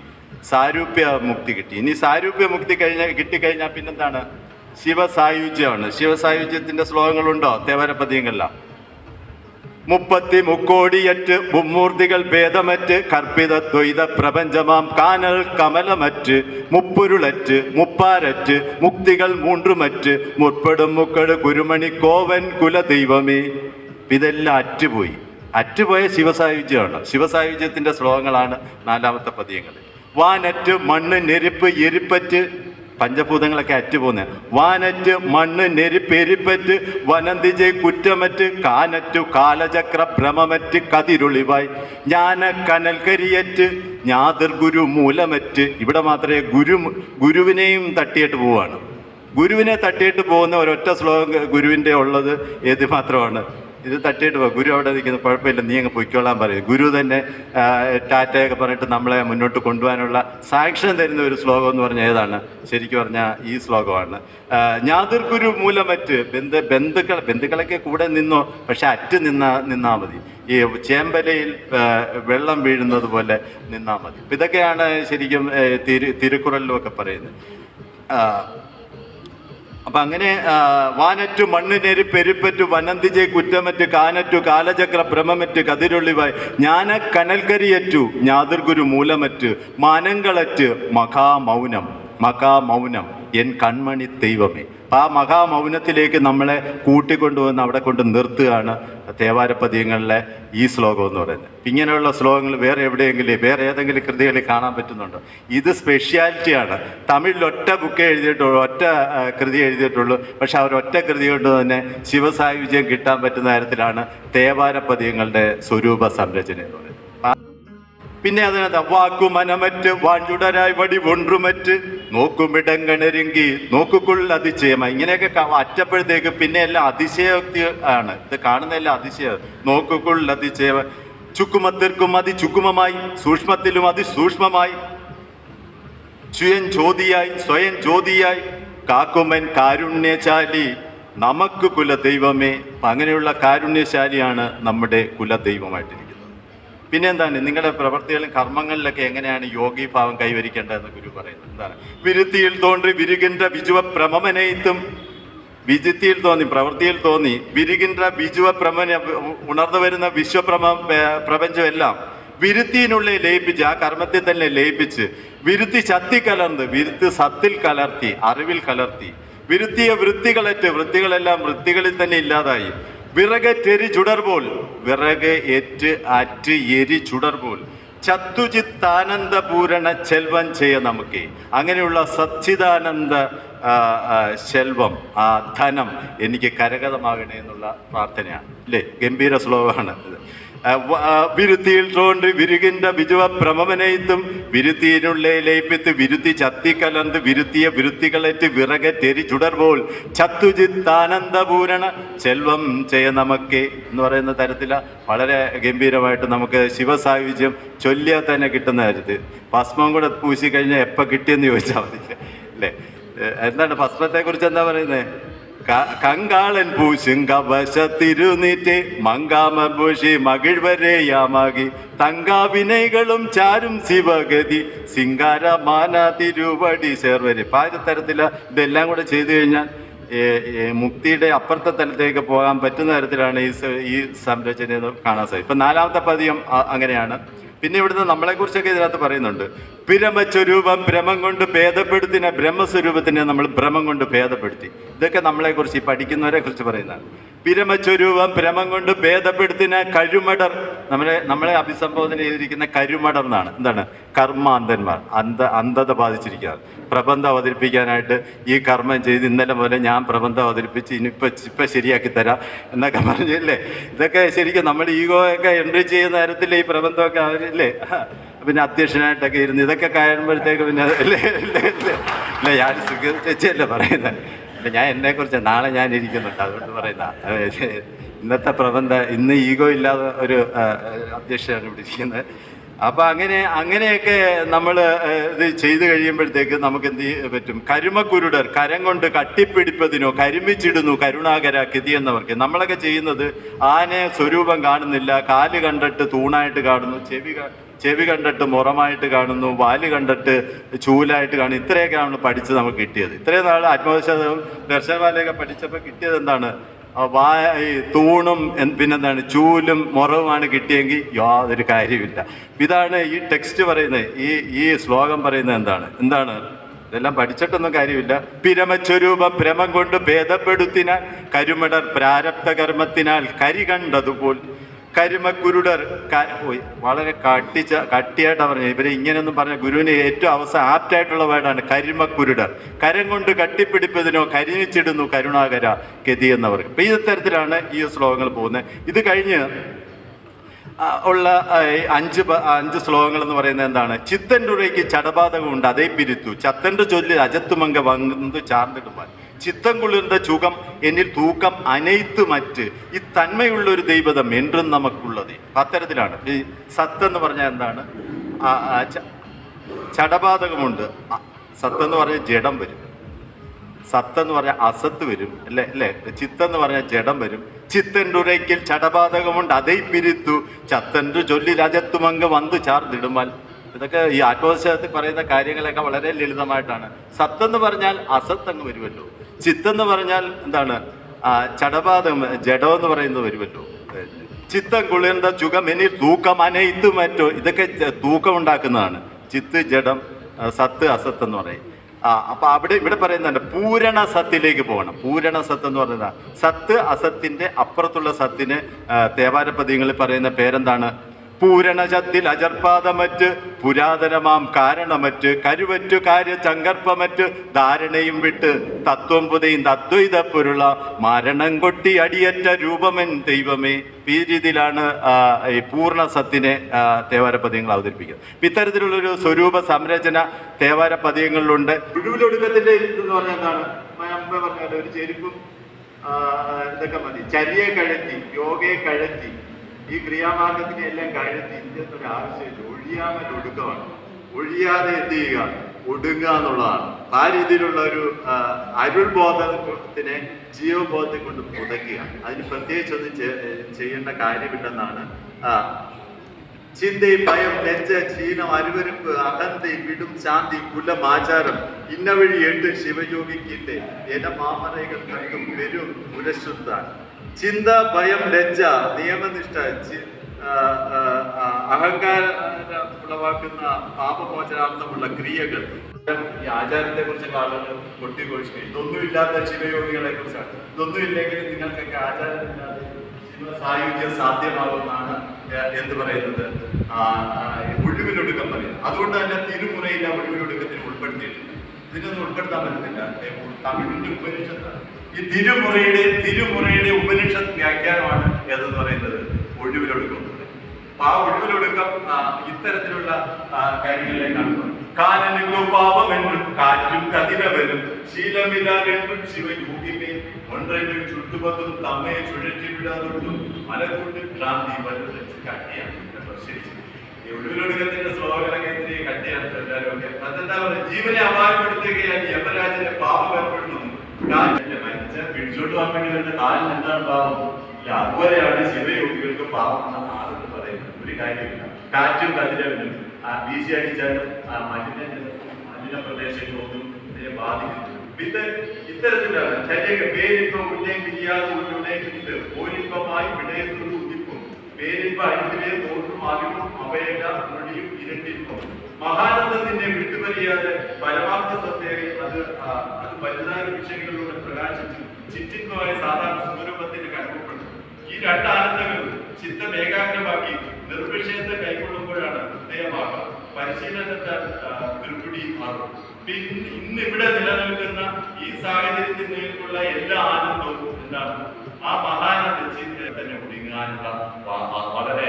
C: സാരൂപ്യ മുക്തി കിട്ടി. ഇനി സാരൂപ്യ മുക്തി കഴിഞ്ഞ കിട്ടിക്കഴിഞ്ഞാൽ പിന്നെന്താണ്? ശിവസായുജ്യമാണ്. ശിവസായുജ്യത്തിന്റെ ശ്ലോകങ്ങളുണ്ടോ? തേവരപദ്യങ്ങളിലാണ് മുപ്പത്തി മുക്കോടിയറ്റ് മുമ്മൂർത്തികൾ ഭേദമറ്റ് കർപ്പിതദ്വൈത പ്രപഞ്ചമാം കാനൽ കമലമറ്റ് മുപ്പുരുളറ്റ് മുപ്പാരറ്റ് മുക്തികൾ മൂണ്ടുമറ്റ് മുപ്പടും മുക്കട് കുരുമണി കോവൻ കുലദൈവമേ. ഇതെല്ലാം അറ്റുപോയി. അറ്റുപോയ ശിവസായുജ്യമാണ്. ശിവസായുജ്യത്തിന്റെ ശ്ലോകങ്ങളാണ് നാലാമത്തെ പതിയങ്ങൾ വാനറ്റ് മണ്ണ് നെരുപ്പ് എരിപ്പറ്റ് പഞ്ചഭൂതങ്ങളൊക്കെ അറ്റുപോകുന്നത് വാനറ്റ് മണ്ണ് നെരിപ്പെരിപ്പറ്റ് വനന്തിജെ കുറ്റമറ്റ് കാനറ്റു കാലചക്ര ഭ്രമമറ്റ് കതിരുളിവായി ജ്ഞാന കനൽക്കരിയറ്റ് ഞാതിർ ഗുരു മൂലമറ്റ്. ഇവിടെ മാത്രമേ ഗുരു ഗുരുവിനെയും തട്ടിയിട്ട് പോവാണ്. ഗുരുവിനെ തട്ടിയിട്ട് പോകുന്ന ഒരൊറ്റ ശ്ലോകം ഗുരുവിന്റെ ഉള്ളത് ഏത് മാത്രമാണ്? ഇത് തട്ടിയിട്ട് പോകും ഗുരു അവിടെ നിൽക്കുന്നത് കുഴപ്പമില്ല. നീ അങ്ങ് പൊയ്ക്കോളാൻ പറയും. ഗുരു തന്നെ ടാറ്റയൊക്കെ പറഞ്ഞിട്ട് നമ്മളെ മുന്നോട്ട് കൊണ്ടുപോകാനുള്ള സാക്ഷ്യം തരുന്ന ഒരു ശ്ലോകം എന്ന് പറഞ്ഞാൽ ഏതാണ്? ശരിക്കും പറഞ്ഞാൽ ഈ ശ്ലോകമാണ്. ഞാതിർ മൂലമറ്റ് ബന്ധു ബന്ധുക്കൾ ബന്ധുക്കളൊക്കെ കൂടെ നിന്നോ? പക്ഷെ അറ്റ് നിന്ന നിന്നാൽ മതി. ഈ ചേമ്പലയിൽ വെള്ളം വീഴുന്നത് പോലെ നിന്നാൽ മതി. ഇതൊക്കെയാണ് ശരിക്കും തിരു തിരുക്കുറലിലും ഒക്കെ പറയുന്നത് അപ്പൊ അങ്ങനെ വാനറ്റു മണ്ണിനേരി പെരുപ്പറ്റു വനന്തിജെ കുറ്റമറ്റു കാനറ്റു കാലചക്ര ഭ്രമമറ്റ് കതിരൊള്ളിവായി ജ്ഞാന കനൽക്കരിയറ്റു ഞാതിർഗുരു മൂലമറ്റ് മാനങ്ങളറ്റ് മഹാമൗനം മഹാമൗനം എൻ കൺമണി ദൈവമേ. ആ മഹാമൗനത്തിലേക്ക് നമ്മളെ കൂട്ടിക്കൊണ്ടുവന്ന് അവിടെ കൊണ്ട് നിർത്തുകയാണ് തേവാരപ്പദ്യങ്ങളിലെ ഈ ശ്ലോകം എന്ന് പറയുന്നത്. ഇങ്ങനെയുള്ള ശ്ലോകങ്ങൾ വേറെ എവിടെയെങ്കിലും വേറെ ഏതെങ്കിലും കൃതികളിൽ കാണാൻ പറ്റുന്നുണ്ടോ? ഇത് സ്പെഷ്യാലിറ്റിയാണ് തമിഴിൽ ഒറ്റ ബുക്ക് എഴുതിയിട്ടുള്ളൂ ഒറ്റ കൃതി എഴുതിയിട്ടുള്ളൂ. പക്ഷെ അവർ ഒറ്റ കൃതി കൊണ്ട് തന്നെ ശിവസായുജ്യം കിട്ടാൻ പറ്റുന്ന തരത്തിലാണ് തേവാരപ്പദ്യങ്ങളുടെ സ്വരൂപ സംരചന എന്ന് പറയുന്നത്. പിന്നെ അതിനകത്ത് വാക്കു മനമറ്റ് വാഞ്ചുടരായി വടി ഒன்றுമറ്റ് നോക്കുമിടങ്ങണരുങ്കി നോക്കുക്കുള്ള അതിശയമായി. ഇങ്ങനെയൊക്കെ അറ്റപ്പോഴത്തേക്ക് പിന്നെ എല്ലാം അതിശയോക്തി ആണ്. ഇത് കാണുന്ന കാണുന്നതെല്ലാം അതിശയ നോക്കുക്കുള്ള അതിശയം ചുക്കുമത്തിർക്കും അതി ചുക്കുമമായി സൂക്ഷ്മത്തിലും അതിസൂക്ഷ്മമായി സ്വയം ജ്യോതിയായി സ്വയം ജ്യോതിയായി കാക്കുമൻ കാരുണ്യശാലി നമുക്ക് കുലദൈവമേ. അങ്ങനെയുള്ള കാരുണ്യശാലിയാണ് നമ്മുടെ കുലദൈവമായിട്ടിരിക്കുന്നത്. പിന്നെ എന്താണ് നിങ്ങളുടെ പ്രവൃത്തികളും കർമ്മങ്ങളിലൊക്കെ എങ്ങനെയാണ് യോഗി ഭാവം കൈവരിക്കേണ്ടതെന്ന് ഗുരു പറയുന്നത് എന്താണ്? വിരുത്തിയിൽ തോണ്ടി വിരുകിന്റെ ബിജുവ പ്രമമനയിത്തും വിജിത്തിയിൽ തോന്നി പ്രവൃത്തിയിൽ തോന്നി വിരുകിന്റെ ബിജുവ പ്രമന ഉണർന്നു വരുന്ന വിശ്വപ്രമ പ്രപഞ്ചം എല്ലാം വിരുത്തിനുള്ളിൽ ലയിപ്പിച്ച് ആ കർമ്മത്തിൽ തന്നെ ലയിപ്പിച്ച് വിരുത്തി ചത്തി കലർന്ന് വിരുത്ത് സത്തിൽ കലർത്തി അറിവിൽ കലർത്തി വിരുത്തിയ വൃത്തികളറ്റ് വൃത്തികളെല്ലാം വൃത്തികളിൽ തന്നെ ഇല്ലാതായി. വിറകറ്റെരി ചുടർപോൽ വിറക് ഏറ്റ് അറ്റ് എരി ചുടർപോൽ ചത്തുചിത്താനന്ദപൂരണ ചെൽവം ചെയ്യ നമുക്ക്. അങ്ങനെയുള്ള സച്ചിദാനന്ദ ശെൽവം ആ ധനം എനിക്ക് കരകതമാകണേ എന്നുള്ള പ്രാർത്ഥനയാണ്. അല്ലേ ഗംഭീര ശ്ലോകമാണ് ഇത്. ആ, വ- വിരുത്തിയിൽ തോണ്ടി വിരുകിന്റെ വിജുവ പ്രമവനെയ്ത്തും വിരുത്തിയിനുള്ളേ ലയിപ്പിത്ത് വിരുത്തി ചത്തി കലർന്ന് വിരുത്തിയ വിരുത്തികളേറ്റ് വിറകറ്റെരി ചുടർപോൽ. ചത്തുചിത്താനന്ദപൂരണ ചെൽവം ചെയ്യ നമുക്ക് എന്ന് പറയുന്ന തരത്തില വളരെ ഗംഭീരമായിട്ട് നമുക്ക് ശിവസായുജ്യം ചൊല്ലിയാൽ തന്നെ കിട്ടുന്ന കാര്യത്തിൽ ഭസ്മം കൂടെ പൂശി കഴിഞ്ഞാൽ എപ്പോൾ കിട്ടിയെന്ന് ചോദിച്ചാൽ മതി. അല്ലേ? എന്താണ് ഭസ്മത്തെക്കുറിച്ച് എന്താ പറയുന്നത് കങ്കാളൻ പൂശും കവശ തിരുനീറ്റ് മങ്കാമ പൂശി മകിഴ്വരെയാമാകി തങ്കാവിനൈകളും ചാരും ശിവഗതി. സിംഗാരമാന തിരുവടി ചേർവരെ. പാരത്തരത്തിൽ ഇതെല്ലാം കൂടെ ചെയ്തു കഴിഞ്ഞാൽ മുക്തിയുടെ അപ്പുറത്തെ തലത്തേക്ക് പോകാൻ പറ്റുന്ന തരത്തിലാണ് ഈ ഈ സംരചന കാണാൻ സാധിക്കും. ഇപ്പം നാലാമത്തെ പതിയം അങ്ങനെയാണ്. പിന്നെ ഇവിടുന്ന് നമ്മളെക്കുറിച്ചൊക്കെ ഇതിനകത്ത് പറയുന്നുണ്ട്. പിരമസ്വരൂപം ഭ്രമം കൊണ്ട് ഭേദപ്പെടുത്തിനെ ബ്രഹ്മസ്വരൂപത്തിനെ നമ്മൾ ഭ്രമം കൊണ്ട് ഭേദപ്പെടുത്തി. ഇതൊക്കെ നമ്മളെക്കുറിച്ച് ഈ പഠിക്കുന്നവരെ കുറിച്ച് പറയുന്നതാണ്. പിരമസ്വരൂപം ഭ്രമം കൊണ്ട് ഭേദപ്പെടുത്തിനെ കഴുമടർ നമ്മളെ നമ്മളെ അഭിസംബോധന ചെയ്തിരിക്കുന്ന കരുമടർ എന്നാണ്. എന്താണ്? കർമാന്തന്മാർ. അന്ധ അന്ധത ബാധിച്ചിരിക്കുകയാണ്. പ്രബന്ധം അവതരിപ്പിക്കാനായിട്ട് ഈ കർമ്മം ചെയ്ത് ഇന്നലെ പോലെ ഞാൻ പ്രബന്ധം അവതരിപ്പിച്ച് ഇനിയിപ്പോൾ ഇപ്പം ശരിയാക്കി തരാം എന്നൊക്കെ പറഞ്ഞില്ലേ? ഇതൊക്കെ ശരിക്കും നമ്മുടെ ഈഗോയൊക്കെ എൻട്രി ചെയ്യുന്ന തരത്തിൽ ഈ പ്രബന്ധമൊക്കെ അവരില്ലേ പിന്നെ അധ്യക്ഷനായിട്ടൊക്കെ ഇരുന്ന് ഇതൊക്കെ കഴിയുമ്പോഴത്തേക്ക് പിന്നെ അല്ലേ അല്ലേ അല്ലേ? അല്ല ഞാൻ സുഖ ചേച്ചിയല്ലേ പറയുന്നത് അല്ല ഞാൻ എന്നെക്കുറിച്ച് നാളെ ഞാൻ ഇരിക്കുന്നുണ്ട് അതുകൊണ്ട് പറയുന്ന ഇന്നത്തെ പ്രബന്ധ ഇന്ന് ഈഗോ ഇല്ലാതെ ഒരു അധ്യക്ഷനാണ് ഇവിടെ ഇരിക്കുന്നത്. അപ്പൊ അങ്ങനെ അങ്ങനെയൊക്കെ നമ്മൾ ഇത് ചെയ്തു കഴിയുമ്പോഴത്തേക്ക് നമുക്ക് എന്ത് പറ്റും? കരുമക്കുരുടർ കരം കൊണ്ട് കട്ടിപ്പിടിപ്പതിനോ കരുമിച്ചിടുന്നു കരുണാകര കിതി എന്നവർക്ക്. നമ്മളൊക്കെ ചെയ്യുന്നത് ആനെ സ്വരൂപം കാണുന്നില്ല കാൽ കണ്ടിട്ട് തൂണായിട്ട് കാണുന്നു ചെവി ചെവി കണ്ടിട്ട് മുറമായിട്ട് കാണുന്നു വാൽ കണ്ടിട്ട് ചൂലായിട്ട് കാണുന്നു. നമ്മൾ പഠിച്ച് നമുക്ക് കിട്ടിയത്. ഇത്രയും നാൾ ആത്മവിശ്വാസം ദർശനമാലയൊക്കെ പഠിച്ചപ്പോൾ കിട്ടിയത് എന്താണ്? ആ വാ ഈ തൂണും പിന്നെന്താണ് ചൂലും മുറവുമാണ് കിട്ടിയെങ്കിൽ യാതൊരു കാര്യമില്ല ഇതാണ് ഈ ടെക്സ്റ്റ് പറയുന്നത്. ഈ ഈ ശ്ലോകം പറയുന്നത് എന്താണ്? എന്താണ്? ഇതെല്ലാം പഠിച്ചിട്ടൊന്നും കാര്യമില്ല. പിരമസ്വരൂപം ഭ്രമം കൊണ്ട് ഭേദപ്പെടുത്തിനാൽ കരുമടർ പ്രാരബ്ധ കർമ്മത്തിനാൽ കരി കണ്ടതുപോൽ കരിമക്കുരുടർ വളരെ കട്ടിച്ച കട്ടിയായിട്ടാണ് പറഞ്ഞത്. ഇവരെ ഇങ്ങനെയൊന്നും പറഞ്ഞ ഗുരുവിന് ഏറ്റവും അവസാനം ആപ്റ്റായിട്ടുള്ള വേർഡാണ് കരിമക്കുരുടർ. കരം കൊണ്ട് കട്ടിപ്പിടിപ്പതിനോ കരിഞ്ഞിച്ചിടുന്നു കരുണാകര ഗതി എന്നവർക്ക്. അപ്പൊ ഈ തരത്തിലാണ് ഈ ശ്ലോകങ്ങൾ പോകുന്നത്. ഇത് കഴിഞ്ഞ് ഉള്ള അഞ്ച് അഞ്ച് ശ്ലോകങ്ങൾ എന്ന് പറയുന്നത് എന്താണ്? ചിത്തന്റെ ഉറയ്ക്ക് ചടപാതകമുണ്ട് അതേ പിരുത്തു. ചത്തന്റെ ചൊല്ലി അജത്തുമങ്ക വന്നു ചാർന്നിടുവാൻ. ചിത്തം കൊള്ളുന്ന ചുഖം എന്നിൽ തൂക്കം അനയിത്ത് മറ്റ്. ഈ തന്മയുള്ള ഒരു ദൈവതം എന്റും നമുക്കുള്ളത്. അത്തരത്തിലാണ്. ഈ സത്ത് എന്ന് പറഞ്ഞാൽ എന്താണ്? ചടബാധകമുണ്ട് സത്ത് എന്ന് പറഞ്ഞാൽ ജഡം വരും. സത്ത് എന്ന് പറഞ്ഞാൽ അസത്ത് വരും. അല്ലെ? അല്ലെ? ചിത്തെന്ന് പറഞ്ഞാൽ ജഡം വരും. ചിത്തന്റുരയ്ക്കിൽ ചടബാധകമുണ്ട് അതേ പിരിത്തു. ചത്തന്റെ ചൊല്ലി രാജത്തുമങ്ക് വന്നു ചാർന്നിടുമാൽ. ഇതൊക്കെ ഈ ആത്മവിശ്വാസത്തിൽ പറയുന്ന കാര്യങ്ങളൊക്കെ വളരെ ലളിതമായിട്ടാണ്. സത്തെന്ന് പറഞ്ഞാൽ അസത്ത് അങ്ങ് വരുമല്ലോ. ചിത്തെന്ന് പറഞ്ഞാൽ എന്താണ്? ചടപാതം ജഡം എന്ന് പറയുന്നത് വരുമല്ലോ. ചിത്തം കുളിർന്ന ചുഖം ഇനി തൂക്കം അനയിത്ത് മറ്റോ ഇതൊക്കെ തൂക്കം ഉണ്ടാക്കുന്നതാണ്. ചിത്ത് ജഡം സത്ത് അസത്ത് എന്ന് പറയും. ആ അപ്പൊ അവിടെ ഇവിടെ പറയുന്നുണ്ട് പൂരണ സത്തിലേക്ക് പോകണം. പൂരണ സത്ത് എന്ന് പറയുന്നത് സത്ത് അസത്തിന്റെ അപ്പുറത്തുള്ള സത്തിന് തേവാരപദ്യങ്ങളിൽ പറയുന്ന പേരെന്താണ്? പൂരണശത്തിൽ അജർപ്പാദമറ്റ് പുരാതനമാം കാരണമറ്റ് കരുവറ്റു കാര്യ ചങ്കർപ്പമറ്റ് ധാരണയും വിട്ട് തത്വം പുതയും തദ്വൈത പൊരുള മരണം കൊട്ടി അടിയറ്റ രൂപമൻ ദൈവമേ. ഈ രീതിയിലാണ് ഈ പൂർണ സത്തിനെ തേവാരപദ്യങ്ങൾ അവതരിപ്പിക്കുന്നത്. ഇത്തരത്തിലുള്ളൊരു സ്വരൂപ സംരചന തേവാരപദ്യങ്ങളിലുണ്ട്. ഒടുവിലൊടുക്കത്തിന്റെ എന്ന് പറഞ്ഞാൽ എന്താണ്? ഒരു ചെരുപ്പും എന്തൊക്കെ മതി. ചരിയെ കഴറ്റി യോഗയെ കഴറ്റി ഈ ക്രിയാമാർഗത്തിനെ എല്ലാം ഇതിന്റെ ഒരു ആവശ്യമില്ല ഒഴിയാമൽ ഒടുക്കമാണ്. ഒഴിയാതെ എന്ത് ചെയ്യുക? ഒടുങ്ങുക എന്നുള്ളതാണ്. ആ രീതിയിലുള്ള ഒരു അരുൾ ബോധത്തിനെ ജീവബോധത്തെ കൊണ്ട് പുതയ്ക്കുക അതിന് പ്രത്യേകിച്ചൊന്നും ഒന്നും ചെയ്യേണ്ട കാര്യമില്ലെന്നാണ് ചിന്தை ഭയം ലജ്ജ ക്ഷീണം അരുവരുപ്പ് അഹന്തി വിടും ശാന്തി കുലം ആചാരം ഇന്ന വഴി എട്ട് ശിവയോഗിക്കിന്റെ എന മാമരകൾ കണ്ടും വരും പുരശുദ്ധാൻ ചിന്ത ഭയം ലജ്ജ നിയമനിഷ്ഠ അഹങ്കാര ഉളവാക്കുന്ന പാപമോചനാർത്ഥമുള്ള ക്രിയകൾ. ഈ ആചാരത്തെ കുറിച്ചൊക്കെ ആളുകൾ ഇതൊന്നും ഇല്ലാത്ത ശിവയോഗികളെ കുറിച്ചാണ് ഇതൊന്നും ഇല്ലെങ്കിൽ നിങ്ങൾക്കൊക്കെ ആചാരമില്ലാതെ സായുധ്യം സാധ്യമാകുമെന്നാണ് എന്ത് പറയുന്നത്? ഒഴിവിലൊടുക്കം പറയുന്നത്. അതുകൊണ്ട് തന്നെ തിരുമുറയില്ല ഒഴിവിലൊടുക്കത്തിന് ഉൾപ്പെടുത്തിയിട്ടില്ല. ഇതിനൊന്നും ഉൾപ്പെടുത്താൻ പറ്റുന്നില്ല തമിഴിന്റെ ഉപനിഷത്താണ് ഈ തിരുമുറയുടെ തിരുമുറയുടെ ഉപനിഷത്ത് വ്യാഖ്യാനമാണ് ഏതെന്ന് പറയുന്നത്? ഒഴിവിലൊടുക്കുന്നത്. അപ്പൊ ആ ഒഴിവിലൊടുക്കം ഇത്തരത്തിലുള്ള കാര്യങ്ങളിലേക്കാണ് കാനനുകൾ കാനനുകോ പാപമെന്നും കാറ്റും കതിരവരും ശീലമില്ലാതെന്നും ശിവയോഗിമേ. ചുട്ടുപതും തമ്മയെ ചുഴറ്റി വിടാതൊട്ടും മലകൊണ്ട് ഈ ഒഴിവിലൊടുക്കത്തിന്റെ സ്ലോഗനൊക്കെ ഇത്തിരി കട്ടിയാണ്. എല്ലാവരും അതെന്താ പറയുക? ജീവനെ അപായപ്പെടുത്തുകയാണ് യമരാജന്റെ പാപം ഏർപ്പെടുന്നു മരിച്ച പിടിച്ചോട്ട് പോകാൻ വേണ്ടി വരുന്ന കാലിന് എന്താണ് പാവം ഇല്ല അതുപോലെയാണ് ശിവയോഗികൾക്ക് പാവം എന്ന ആളുകൾ പറയുന്നത്. ഒരു കാര്യമില്ല. കാറ്റും കതിരവനും വീശി അടിച്ചാലും മലിന മലിന പ്രദേശങ്ങളൊന്നും ഇതിനെ ബാധിക്കുന്നു ഇത് ഇത്തരത്തിലാണ് ശരീര പേരിപ്പം ഉന്നയം പിരിയാതെ ഉന്നയിക്കുന്നത് ഓരിപ്പമായി വിടയത്തോട് ഉദിപ്പും. പേരിപ്പ അഴുതിലെ തോട്ടും അറിവും അവയല മൊഴിയും ഇരട്ടിപ്പും മഹാനന്ദത്തിന്റെ വിട്ടുപരിയാതെ പരമാർത്ഥ സത്യത്തെ അത് വലുതായ വിഷയങ്ങളിലൂടെ പ്രകാശിച്ചു. ചിറ്റിത്വമായ സാധാരണ സ്വരൂപത്തിന്റെ കണ്ടുപിടും ഈ രണ്ട് ആനന്ദങ്ങളും ചിത്തം ഏകാഗ്രമാക്കി നിർവിഷയത്തെ കൈക്കൊള്ളുമ്പോഴാണ് ഹൃദയമാക്കുക പരിശീലനത്തെ ദുർപിടി മാറും പിന്നെ ഇന്ന് ഇവിടെ നിലനിൽക്കുന്ന ഈ സാഹചര്യത്തിനുള്ള എല്ലാ ആനന്ദവും എന്താണ്? ആ മഹാനന്ദ ചിന്തയെ തന്നെ ഒടുങ്ങാനുള്ള വളരെ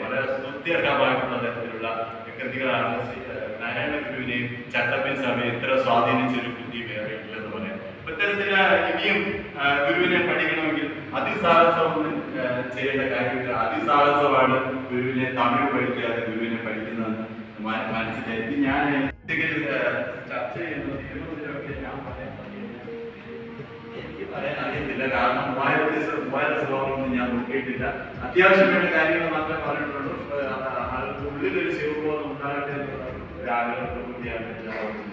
C: വളരെ സ്തുത്യർഹമായിട്ടുള്ള തരത്തിലുള്ള കൃതികളാണ് നാരായണ ഗുരുവിനെയും ചട്ടമ്പി സ്വാമിയെ ഇത്ര സ്വാധീനിച്ചൊരു ഇല്ലെന്ന് പറയാം. ഇത്തരത്തിൽ ഇനിയും ഗുരുവിനെ പഠിക്കണമെങ്കിൽ അതിസാഹസമൊന്നും ആ, ചെയ്യേണ്ട കാര്യമില്ല. അതിസാഹസമാണ് ഗുരുവിനെ തമിഴ് പഠിക്കാതെ ഗുരുവിനെ പഠിക്കുന്നത് മ- മനസ്സിലായി. ഞാൻ ചർച്ച ഇതിലൊക്കെ ഞാൻ പറയാൻ അറിയത്തില്ല. കാരണം മൂവായിരത്തി ശ്ലോ- മൂവായിരം ഞാൻ നോക്കിയിട്ടില്ല. അത്യാവശ്യം വേണ്ട കാര്യങ്ങൾ മാത്രമേ പറഞ്ഞിട്ടുള്ളൂ. ഉള്ളിലൊരു ശിവബോധം ഉണ്ടാകട്ടെ എന്നുള്ള ഒരു ആഗ്രഹത്തോടുകൂടിയാണ് ഞാൻ